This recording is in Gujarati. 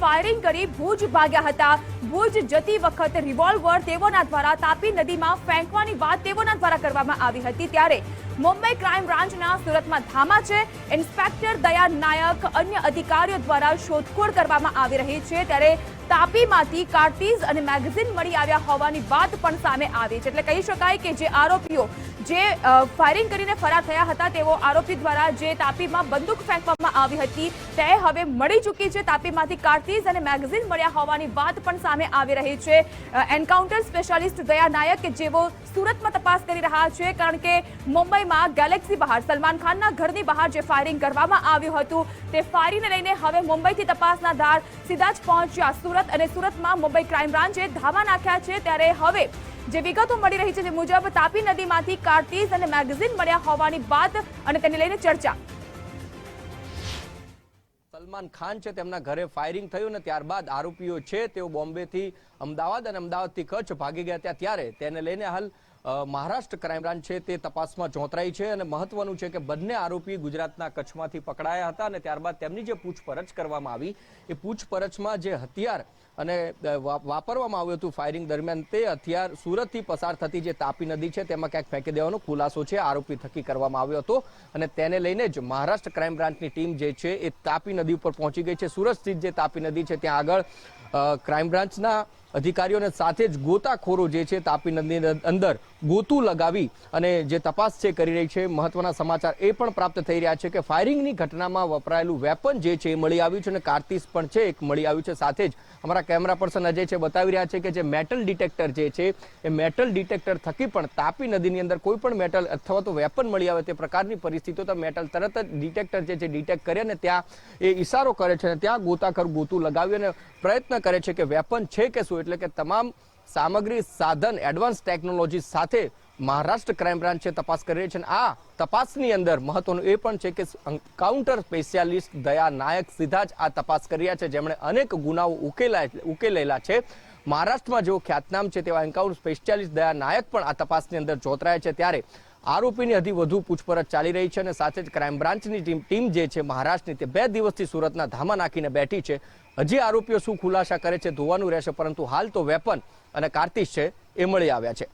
ફાયરિંગ કરી ભુજ ભાગ્યા હતા. ભુજ જતી વખત રિવોલ્વર તેઓના દ્વારા તાપી નદીમાં ફેંકવાની વાત તેઓના દ્વારા કરવામાં આવી હતી. ત્યારે મુંબઈ ક્રાઇમ બ્રાન્ચના સુરતમાં ધામા છે. ઇન્સ્પેક્ટર દયા નાયક અન્ય અધિકારીઓ દ્વારા શોધખોળ કરવામાં આવી રહી છે. ત્યારે તાપીમાંથી કાર્ટીઝ અને મેગેઝીન મળી આવ્યા હોવાની વાત પણ સામે આવી છે. એટલે કહી શકાય કે જે આરોપીઓ જે ફાયરિંગ કરીને ફરાર થયા હતા, તેઓ આરોપી દ્વારા જે તાપીમાં બંદૂક ફેંકવામાં આવી હતી, તે હવે મળી ચૂકી છે. તાપીમાંથી કાર્ટીઝ અને મેગેઝીન મળ્યા હોવાની વાત પણ સામે આવી રહી છે. એન્કાઉન્ટર સ્પેશિયાલિસ્ટ દયા નાયક કે જેઓ સુરતમાં તપાસ કરી રહ્યા છે, કારણ કે મુંબઈમાં ગેલેક્સી બહાર. સલમાન ખાનના ઘરની બહાર જે ફાયરિંગ કરવામાં આવ્યું હતું, તે ફાયરિંગને લઈને હવે મુંબઈથી તપાસના ધાર સીધા જ પહોંચ્યા. સુરત અને સુરતમાં મુંબઈ ક્રાઇમ બ્રાન્ચે ધાવા નાખ્યા છે. ત્યારે હવે જે વિગતો મળી રહી છે તે મુજબ તાપી નદીમાંથી કાર્ટીઝ અને મેગેઝિન મળ્યા હોવાની વાત અને તેને લઈને ચર્ચા. સલમાન ખાન છે તેમના ઘરે ફાયરિંગ થયું ને ત્યારબાદ આરોપીઓ છે તેઓ બોમ્બેથી અમદાવાદ અને અમદાવાદથી કચ્છ ભાગી ગયા ત્યાં. ત્યારે તેને લઈને હાલ મહારાષ્ટ્ર ક્રાઇમ બ્રાન્ચ છે તે તપાસમાં ચોંતરાઈ છે અને મહત્વનું છે કે બંને આરોપી ગુજરાતના કચ્છમાંથી પકડાયા હતા અને ત્યારબાદ તેમની જે પૂછપરછ કરવામાં આવી, એ પૂછપરછમાં જે હથિયાર અને વાપરવામાં આવ્યું હતું ફાયરિંગ દરમિયાન તે હથિયાર સુરતથી પસાર થતી જે તાપી નદી છે તેમાં ક્યાંક ફેંકી દેવાનો ખુલાસો છે, આરોપી થકી કરવામાં આવ્યો હતો અને તેને લઈને જ મહારાષ્ટ્ર ક્રાઇમ બ્રાન્ચની ટીમ જે છે એ તાપી નદી ઉપર પહોંચી ગઈ છે. સુરત સ્થિત જે તાપી નદી છે ત્યાં આગળ ક્રાઇમ બ્રાન્ચના અધિકારીઓને સાથે જ ગોતાખોરો જે છે તાપી નદીની અંદર ગોતું લગાવી અને જે તપાસ છે કરી રહી છે, મહત્વના સમાચાર એ પણ પ્રાપ્ત થઈ રહ્યા છે કે ફાયરિંગની ઘટનામાં વપરાયેલું વેપન જે છે એ મળી આવ્યું છે અને કાર્તીસ પણ છે, એક મળી આવ્યું છે સાથે જ. અમારા કેમેરા પર્સન અજય છે બતાવી રહ્યા છે કે જે મેટલ ડિટેક્ટર જે છે, એ મેટલ ડિટેક્ટર થકી પણ તાપી નદીની અંદર કોઈ પણ મેટલ અથવા તો વેપન મળી આવે તે પ્રકારની પરિસ્થિતિઓ તો મેટલ તરત જ ડિટેક્ટર જે છે ડિટેક્ટ કરે અને ત્યાં એ ઈશારો કરે છે અને ત્યાં ગોતાખર ગોતું લગાવી અને પ્રયત્ન કરે છે કે વેપન છે કે શું? એટલે કે તમામ સામગ્રી સાધન એડવાન્સ ટેકનોલોજી સાથે મહારાષ્ટ્ર ક્રાઇમ બ્રાન્ચે તપાસ કરી રહી છે અને આ તપાસની અંદર મહત્વનું એ પણ છે કે કાઉન્ટર સ્પેશિયાલિસ્ટ દયા નાયક સીધા જ આ તપાસ કરી રહ્યા છે. જેમણે અનેક ગુનાઓ ઉકેલા ઉકેલેલા છે. મહારાષ્ટ્રમાં જેઓ ખ્યાતનામ છે તેવા એન્કાઉન્ટર સ્પેશિયાલિસ્ટ દયા નાયક પણ આ તપાસની અંદર જોતરાય છે. ત્યારે આરોપીની હજી વધુ પૂછપરછ ચાલી રહી છે અને સાથે જ ક્રાઇમ બ્રાન્ચની ટીમ ટીમ જે છે મહારાષ્ટ્રની તે બે દિવસથી સુરતના ધામા નાખીને બેઠી છે. હજી આરોપીઓ શું ખુલાસા કરે છે, ધોવાનું રહેશે, પરંતુ હાલ તો વેપન અને કાર્તિશ છે એ મળી આવ્યા છે.